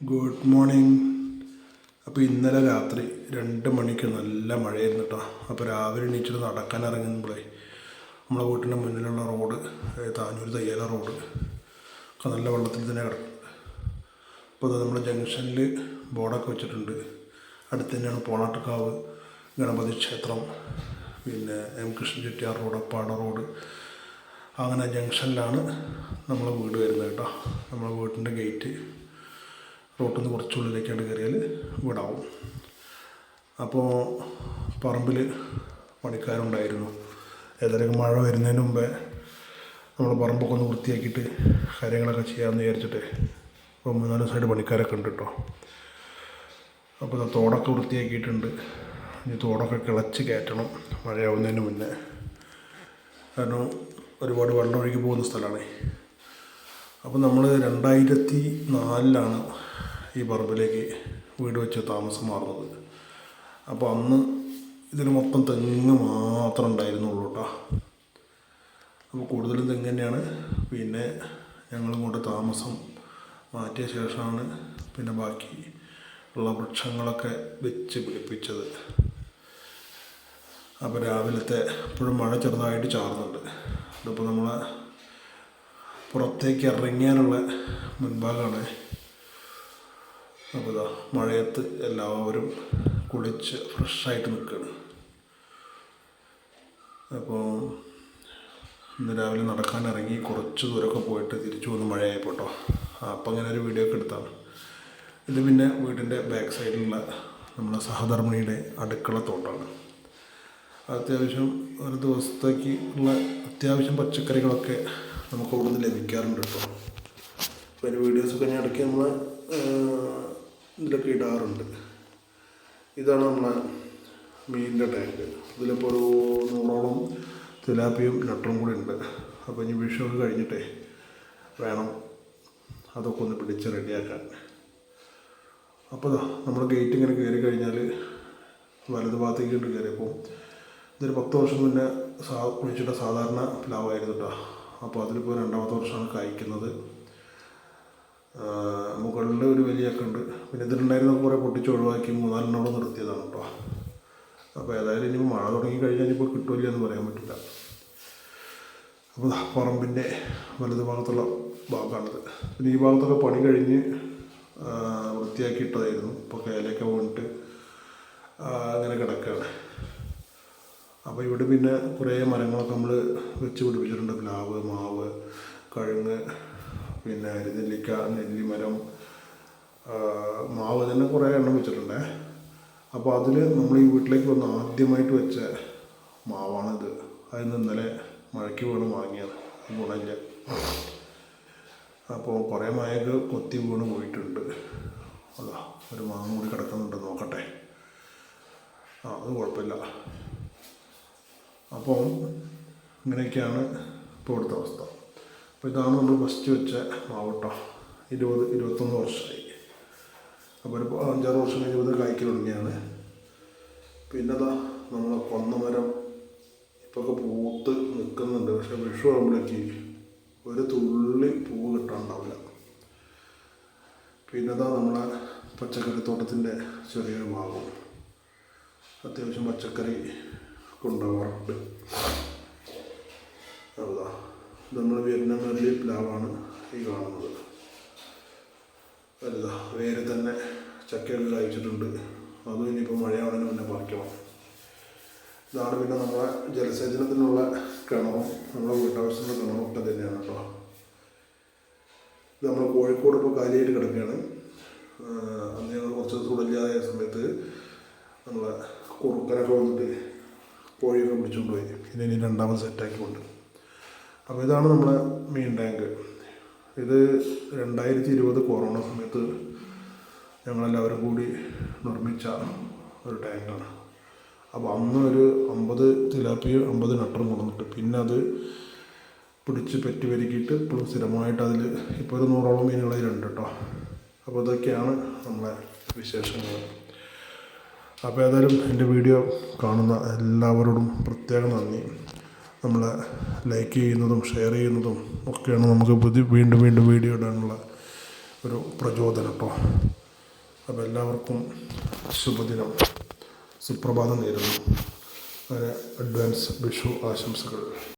Good morning അപ്പോൾ ഇന്നലെ രാത്രി രണ്ട് മണിക്ക് നല്ല മഴയായിരുന്നു കേട്ടോ അപ്പോൾ രാവിലെ എണീച്ചിട്ട് നടക്കാൻ ഇറങ്ങുമ്പോഴേ നമ്മളെ വീട്ടിന്റെ മുന്നിലുള്ള റോഡ് താനൂർ തയ്യാല റോഡ് ഒക്കെ നല്ല വെള്ളത്തിൽ തന്നെ കിടക്കുന്നുണ്ട് അപ്പോൾ അത് നമ്മൾ ജംഗ്ഷനിൽ ബോർഡൊക്കെ വെച്ചിട്ടുണ്ട്. അടുത്ത് തന്നെയാണ് പോളാട്ടുകാവ് ഗണപതി ക്ഷേത്രം പിന്നെ എം കൃഷ്ണൻ ചെട്ടിയാർ റോഡ് അപ്പാട റോഡ്. അങ്ങനെ ജംഗ്ഷനിലാണ് നമ്മളെ വീട് വരുന്നത് കേട്ടോ നമ്മളെ വീട്ടിന്റെ ഗേറ്റ് റോട്ടിൽ നിന്ന് കുറച്ചുള്ളിലേക്കാണ് കയറിയാൽ വീടാവും അപ്പോൾ പറമ്പിൽ പണിക്കാരുണ്ടായിരുന്നു. ഏതായാലും മഴ വരുന്നതിന് മുമ്പേ നമ്മൾ പറമ്പൊക്കെ ഒന്ന് വൃത്തിയാക്കിയിട്ട് കാര്യങ്ങളൊക്കെ ചെയ്യാമെന്ന് വിചാരിച്ചിട്ട് ഇപ്പോൾ മൂന്നാൽ സൈഡ് പണിക്കാരൊക്കെ ഉണ്ട് കേട്ടോ അപ്പോൾ തോടൊക്കെ വൃത്തിയാക്കിയിട്ടുണ്ട്. ഇനി തോടൊക്കെ കിളച്ച് കയറ്റണം മഴയാവുന്നതിന് മുന്നേ. കാരണം ഒരുപാട് വെള്ളം ഒഴുകി പോകുന്ന സ്ഥലമാണ്. അപ്പോൾ നമ്മൾ രണ്ടായിരത്തി നാലിലാണ് ഈ പറമ്പിലേക്ക് വീട് വെച്ച് താമസം മാറുന്നത്. അപ്പോൾ അന്ന് ഇതിന് മൊത്തം തെങ്ങ് മാത്രം ഉണ്ടായിരുന്നുള്ളൂ കേട്ടോ. അപ്പോൾ കൂടുതലും തെങ്ങ് തന്നെയാണ്. പിന്നെ ഞങ്ങളിങ്ങോട്ട് താമസം മാറ്റിയ ശേഷമാണ് പിന്നെ ബാക്കി ഉള്ള വൃക്ഷങ്ങളൊക്കെ വെച്ച് പിടിപ്പിച്ചത്. അപ്പോൾ രാവിലത്തെ ഇപ്പോഴും മഴ ചെറുതായിട്ട് ചാറുന്നുണ്ട്. ഇതിപ്പോൾ നമ്മളെ പുറത്തേക്ക് ഇറങ്ങിയാനുള്ള മുൻഭാഗമാണ്. അപ്പോൾ ഇതാ മഴയത്ത് എല്ലാവരും കുളിച്ച് ഫ്രഷായിട്ട് നിൽക്കുകയാണ്. അപ്പോൾ ഇന്ന് രാവിലെ നടക്കാൻ ഇറങ്ങി കുറച്ച് ദൂരമൊക്കെ പോയിട്ട് തിരിച്ചു വന്ന് മഴയായിപ്പോട്ടോ അപ്പോൾ അപ്പം അങ്ങനെ ഒരു വീഡിയോ ഒക്കെ എടുത്താണ്. ഇത് പിന്നെ വീടിന്റെ ബാക്ക് സൈഡിലുള്ള നമ്മുടെ സഹധർമ്മിണിയുടെ അടുക്കള തോട്ടമാണ് അത്യാവശ്യം ഒരു ദിവസത്തേക്ക് ഉള്ള അത്യാവശ്യം പച്ചക്കറികളൊക്കെ നമുക്ക് അവിടെ നിന്ന് ലഭിക്കാറുണ്ട് കേട്ടോ അപ്പോൾ അതിന്റെ വീഡിയോസൊക്കെ ഞാൻ ഇടയ്ക്ക് നമ്മൾ ഇതിലൊക്കെ ഇടാറുണ്ട്. ഇതാണ് നമ്മളെ മീനിന്റെ ടാങ്ക് ഇതിലിപ്പോൾ ഒരു നൂറോളം തിലാപ്പിയും നട്ടറും കൂടി ഉണ്ട്. അപ്പോൾ ഇനി വിഷുവൊക്കെ കഴിഞ്ഞിട്ടേ വേണം അതൊക്കെ ഒന്ന് പിടിച്ച് റെഡിയാക്കാൻ. അപ്പോൾ നമ്മൾ ഗേറ്റ് ഇങ്ങനെ കയറി കഴിഞ്ഞാൽ വലത് ഭാഗത്തേക്ക് കയറിയപ്പോൾ ഇതൊരു പത്ത് വർഷം മുന്നേ സാ കുഴിച്ചിട്ട സാധാരണ പ്ലാവായിരുന്നു കേട്ടോ അപ്പോൾ അതിലിപ്പോൾ രണ്ടാമത്തെ വർഷമാണ് കായ്ക്കുന്നത്. മുകളിൽ ഒരു വലിയൊക്കെ ഉണ്ട്. പിന്നെ ഇതിലുണ്ടായിരുന്ന കുറേ പൊട്ടിച്ച് ഒഴിവാക്കി മൂന്നാലിനോട് നിർത്തിയതാണ് കേട്ടോ. അപ്പോൾ ഏതായാലും ഇനി മഴ തുടങ്ങി കഴിഞ്ഞാൽ ഇപ്പോൾ കിട്ടുമില്ല എന്ന് പറയാൻ പറ്റില്ല. അപ്പോൾ പറമ്പിന്റെ വലത് ഭാഗത്തുള്ള ഭാഗമാണിത്. പിന്നെ ഈ ഭാഗത്തൊക്കെ പണി കഴിഞ്ഞ് വൃത്തിയാക്കി ഇട്ടതായിരുന്നു. ഇപ്പോൾ കയലൊക്കെ പോയിട്ട് അങ്ങനെ കിടക്കുകയാണ്. അപ്പോൾ ഇവിടെ പിന്നെ കുറേ മരങ്ങളൊക്കെ നമ്മൾ വെച്ച് പിടിപ്പിച്ചിട്ടുണ്ട്. പ്ലാവ് മാവ് കഴുങ്ങ് പിന്നെ അരിനെല്ലിക്ക നെല്ലിമരം മാവ് തന്നെ കുറേ എണ്ണം വെച്ചിട്ടുണ്ടേ. അപ്പോൾ അതിൽ നമ്മൾ ഈ വീട്ടിലേക്ക് വന്ന് ആദ്യമായിട്ട് വെച്ച മാവാണിത്. അതിൽ നിന്ന് ഇന്നലെ മഴയ്ക്ക് വീണ് വാങ്ങിയത് ഗുണമില്ല. അപ്പോൾ കുറേ മായൊക്കെ കൊത്തി വീണ് പോയിട്ടുണ്ട്. അതാ ഒരു മാങ്ങ കൂടി കിടക്കുന്നുണ്ട് നോക്കട്ടെ. ആ അത് കുഴപ്പമില്ല. അപ്പോൾ ഇങ്ങനെയൊക്കെയാണ് ഇപ്പോൾ ഇവിടുത്തെ അവസ്ഥ. അപ്പോൾ ഇതാണ് നമ്മൾ ഫസ്റ്റ് വെച്ച മാവട്ടം. ഇരുപത് ഇരുപത്തൊന്ന് വർഷമായി. അപ്പോൾ ഒരു അഞ്ചാറ് വർഷം ഇരുപത് തുടങ്ങിയാണ്. പിന്നെ അതാ നമ്മളെ കൊന്നമരം ഇപ്പൊക്കെ പൂത്ത് നിൽക്കുന്നുണ്ട്. പക്ഷെ വിഷു ആകുമ്പോഴേക്ക് ഒരു തുള്ളി പൂവ് കിട്ടാണ്ടാവില്ല പിന്നെ അതാ നമ്മളെ പച്ചക്കറി തോട്ടത്തിന്റെ ചെറിയൊരു ഭാഗം. അത്യാവശ്യം പച്ചക്കറി കൊണ്ടുപോകാറുണ്ട്. അതാ നമ്മൾ വിയറ്റ്നാം പ്ലാവാണ് ഈ കാണുന്നത്. വലുതാ വേറെ തന്നെ ചക്കകളിൽ അയച്ചിട്ടുണ്ട് അതും ഇനിയിപ്പോൾ മഴയാവുന്നതിന് മുന്നേ പറിക്കണം. ഇതാണ് പിന്നെ നമ്മളെ ജലസേചനത്തിനുള്ള കിണറും നമ്മളെ വീട്ടാവശ്യത്തിനുള്ള കിണറും ഒക്കെ തന്നെയാണ് കേട്ടോ. ഇത് നമ്മൾ കോഴിക്കോട് ഇപ്പോൾ കാലിയായിട്ട് കിടക്കുകയാണ്. അന്ന് ഞങ്ങൾ കുറച്ച് ദിവസം ഇല്ലാതായ സമയത്ത് നമ്മളെ കുറുക്കനൊക്കെ വന്നിട്ട് കോഴിയൊക്കെ പിടിച്ചുകൊണ്ട് പോയി. ഇനി രണ്ടാമത് സെറ്റാക്കിക്കൊണ്ട് അപ്പോൾ ഇതാണ് നമ്മുടെ മീൻ ടാങ്ക് ഇത് രണ്ടായിരത്തി ഇരുപത് കൊറോണ സമയത്ത് ഞങ്ങളെല്ലാവരും കൂടി നിർമ്മിച്ച ഒരു ടാങ്കാണ് അപ്പോൾ അന്ന് ഒരു അമ്പത് തിലാപ്പിയും അമ്പത് നട്ടറും കൊണ്ടുവന്നിട്ട് പിന്നെ അത് പിടിച്ച് പെറ്റി പെരുക്കിയിട്ട് ഇപ്പോൾ സ്ഥിരമായിട്ട് അതിൽ ഇപ്പോൾ ഒരു നൂറോളം മീനുകൾ അതിലുണ്ട് കേട്ടോ അപ്പോൾ ഇതൊക്കെയാണ് നമ്മളെ വിശേഷങ്ങൾ അപ്പോൾ ഏതായാലും എന്റെ വീഡിയോ കാണുന്ന എല്ലാവരോടും പ്രത്യേകം നന്ദി. നമ്മൾ ലൈക്ക് ചെയ്യുന്നതും ഷെയർ ചെയ്യുന്നതും ഒക്കെയാണ് നമുക്ക് പുതിയ വീണ്ടും വീണ്ടും വീഡിയോ ഇടാനുള്ള ഒരു പ്രചോദനം കേട്ടോ അപ്പോൾ എല്ലാവർക്കും ശുഭദിനം. സുപ്രഭാതം നേരുന്നു. അങ്ങനെ അഡ്വാൻസ് വിഷു ആശംസകൾ.